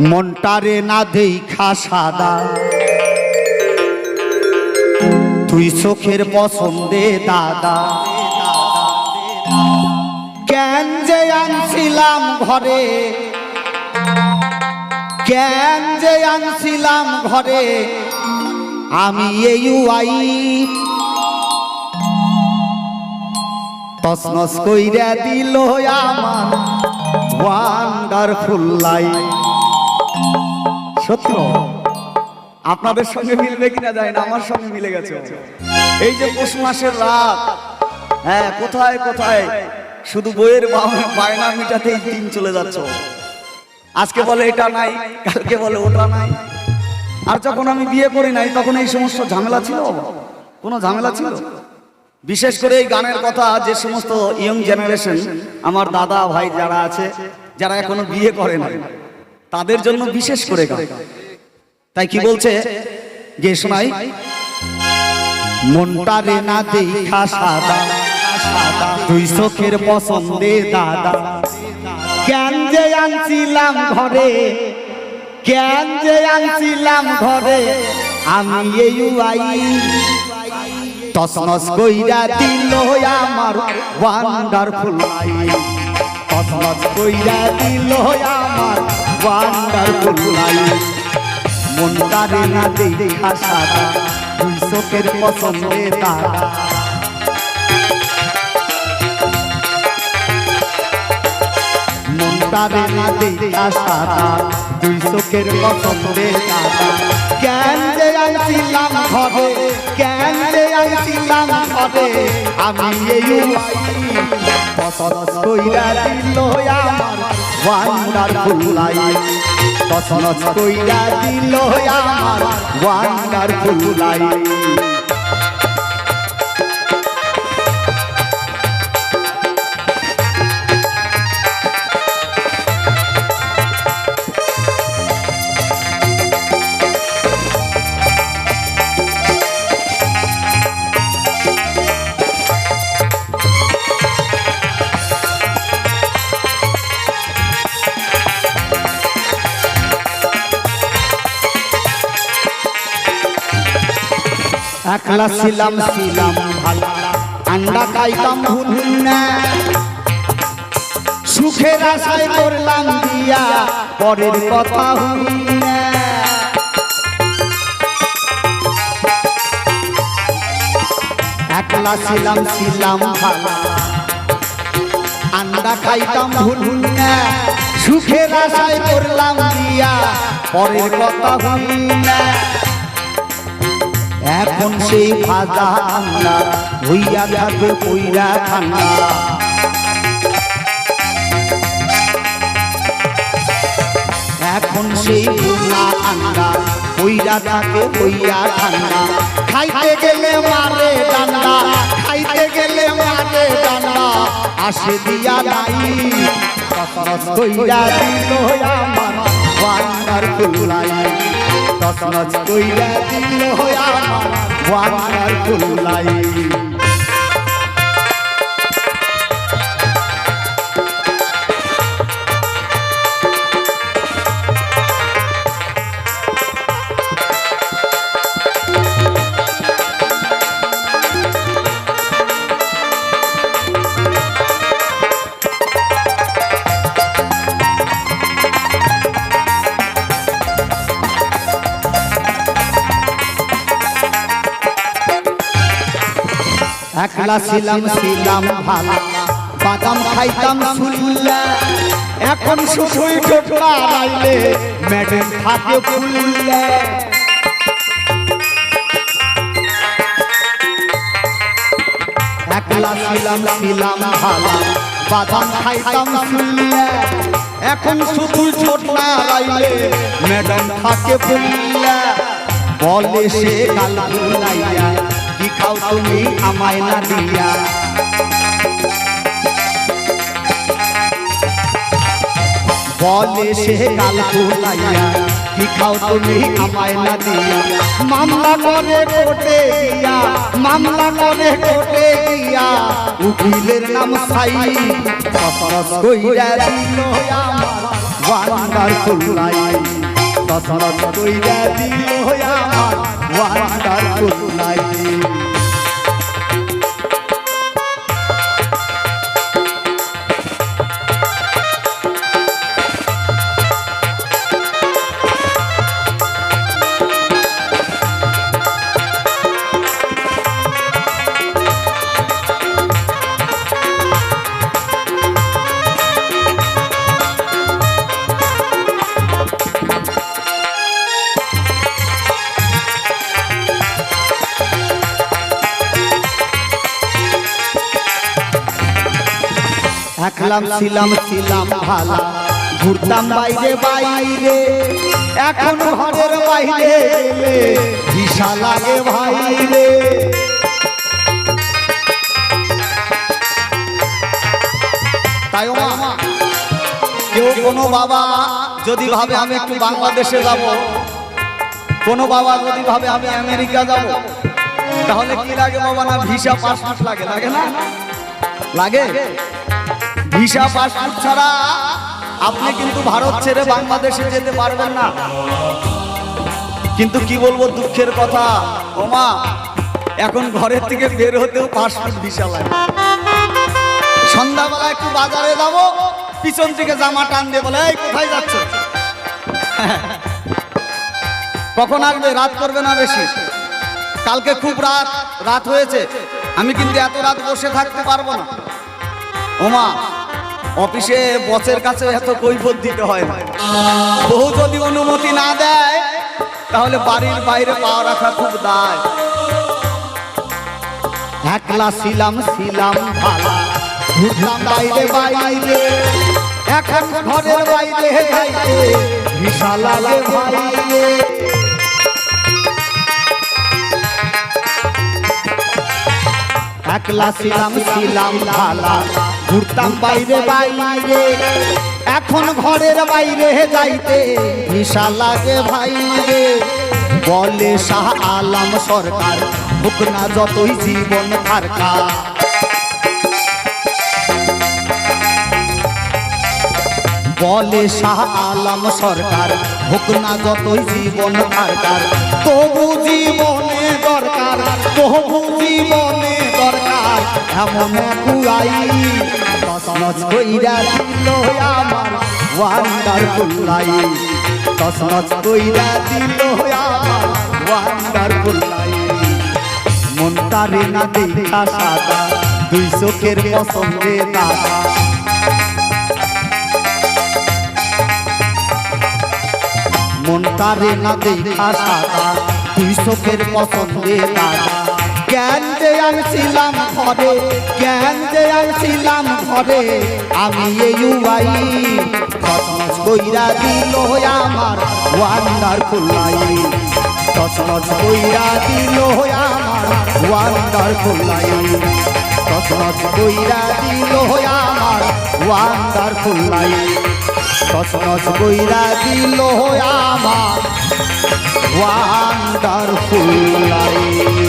মনটারে না দেখা সাদা। তুই চোখের পছন্দে দাদা। কেন যে আনছিলাম ঘরে? কেন যে আনছিলাম ঘরে? আমি এই আই তসনস কইরা দিল আমার ওয়ান্ডারফুল লাইফ। সত্য? আপনাদের সঙ্গে মিলবে কিনা যায় না আমার সঙ্গে মিলে গেছে এই যে পৌষ মাসের রাত হ্যাঁ কোথায় কোথায়? শুধু বইয়ের বায়না মিটাতেই দিন চলে যাচ্ছে আজকে বলে এটা নাই কালকে বলে ওটা নাই। আর যখন আমি বিয়ে করি নাই তখন এই সমস্ত ঝামেলা ছিল কোনো ঝামেলা ছিল? বিশেষ করে এই গানের কথা যে সমস্ত ইয়ং জেনারেশন আমার দাদা ভাই যারা আছে যারা এখনও বিয়ে করে না তাদের জন্য বিশেষ করে গান তাই কি বলছে? যে শোনাই। মনটারে না দেখা সাদা। তুই চোখের পছন্দে দাদা। কেন যে আনছিলাম ঘরে? কেন যে আনছিলাম ঘরে? আমি এই আই তসনস কইরা দিল আমার ওয়ান্ডারফুল লাইফ তসনস কইরা দিল আমার ওয়ান্ডারফুল লাইফ মনটারে না দেখা সাদা তুই চোখের পছন্দে দাদা। মনটারে না দেখা সাদা তুই চোখের পছন্দে দাদা। কেন যে আইছিলাম ঘরে, কেন যে আইছিলাম ঘরে, আমি এই পছন্দ কইরা দিল আমার। ওয়ান্ডারফুল লাইফ তসনস কইরা দিল আমার ওয়ান্ডারফুল লাইফ একলা ছিলাম ছিলাম ভালো। আন্ডা খাইতাম ভুলনা। সুখের আশায় করলাম দিয়া, পরের কথা হইনা। একলা ছিলাম ছিলাম ভালো। আন্ডা খাইতাম ভুল না সুখের আশায় করলাম দিয়া, পরের কথা হই না এখন সেই ভাজা আন্ডা হইয়া থাকবে কইরা ঠান্ডা এখন সেই পুনা আন্ডা হইয়া থাকে হইয়া ঠান্ডা খাইতে গেলে মারে ডান্ডা খাইতে গেলে মারে ডান্ডা আসে দিয়া নাই তসনস কইরা দিল আমার ওয়ান্ডারফুল লাইফ তসনস কইরা দিল আমার ওয়ান্ডারফুল লাইফ একলা ছিলাম ছিলাম ভালো। বাদাম খাইতাম ফুল্লা এখন শুধুই টোটকা লাইলে ম্যাডাম থাকে ফুল্লা একলা ছিলাম ছিলাম ভালো। বাদাম খাইতাম ফুল্লা এখন শুধু ছোটনা লাইলে ম্যাডাম থাকে ফুল্লা বলে সে গাল ফুলাইয়া কি খাও তুমি আমায় না দিয়া। বলে সে গাল ফুলাইয়া কি খাও তুমি আমায় না দিয়া। মামলা করে কোটে দিয়া মামলা করে কোটে দিয়া উকিলের নাম সাই কইরা দিল আমার ওয়ান্ডারফুল লাইফ তসরত কইরা দিল আমার ওয়ান্ডারফুল লাইফ একলাম ছিলাম ছিলাম ভালা। ঘুরতাম বাইরে বাইরে। এখন ঘরের বাইরে ভিসা লাগে ভাইরে। তাই কেউ কোনো বাবা যদি ভাবে আমি একটু বাংলাদেশে যাব কোনো বাবা যদি ভাবে আমি আমেরিকা যাব তাহলে কি লাগে বাবা না ভিসা পাসপোর্ট লাগে? লাগে না? লাগে? ভিসা পাসপোর্ট ছাড়া আপনি কিন্তু ভারত ছেড়ে বাংলাদেশে যেতে পারবেন না। কিন্তু কি বলব দুঃখের কথা? ওমা এখন ঘরের থেকে বের হতেও পাসপোর্ট ভিসা লাগে। সন্ধ্যাবেলা একটু বাজারে যাব, পিছন থেকে জামা টান দিয়ে বলে, এই, কোথায় যাচ্ছ? কখন আসবে? রাত করবে না বেশি। কালকে খুব রাত রাত হয়েছে। আমি কিন্তু এত রাত বসে থাকতে পারব না। ওমা অফিসে বসের কাছে এত কৈফত দিতে হয় না। বহু যদি অনুমতি না দেয়, তাহলে বাড়ির বাইরে পাওয়া রাখা খুব দায়। একলা ছিলাম ছিলাম ভালা। ঘুরতাম বাইরে বাইরে। এখন ঘরের বাইরে যাইতে ভিসা লাগে ভাইরে একলা ছিলাম ছিলাম ভালা। ঘুরতাম বাইরে বাইরে। এখন ঘরের বাইরে যাইতে ভিসা লাগে ভাইরে। বলে শাহ আলম সরকার, হোক না যতই জীবন থারকা বলে শাহ আলম সরকার, হোক না যতই জীবন দরকার তবু জীবনে এমন কুয়াই তসমস কইরা দিল আমার ওয়ান্ডারফুল লাইফ তসমস কইরা দিল আমার ওয়ান্ডারফুল লাইফ মনটারে না দেখা সাদা, দুই চোখের পছন্দে দাদা মনটারে না দেখা সাদা তুই চোখের পছন্দে দাদা জ্ঞান যে আনছিলাম ঘরে, জ্ঞান যে আনছিলাম ঘরে, আমি এই উয়াই তসমস কইরা দিল আমার ওয়ান্ডারফুল লাইফ তসমস কইরা দিল আমার ওয়ান্ডারফুল লাইফ তসমস কইরা দিল আমার ওয়ান্ডারফুল লাইফ তসমস কইরা দিল আমার ওয়ান্ডারফুল লাইফ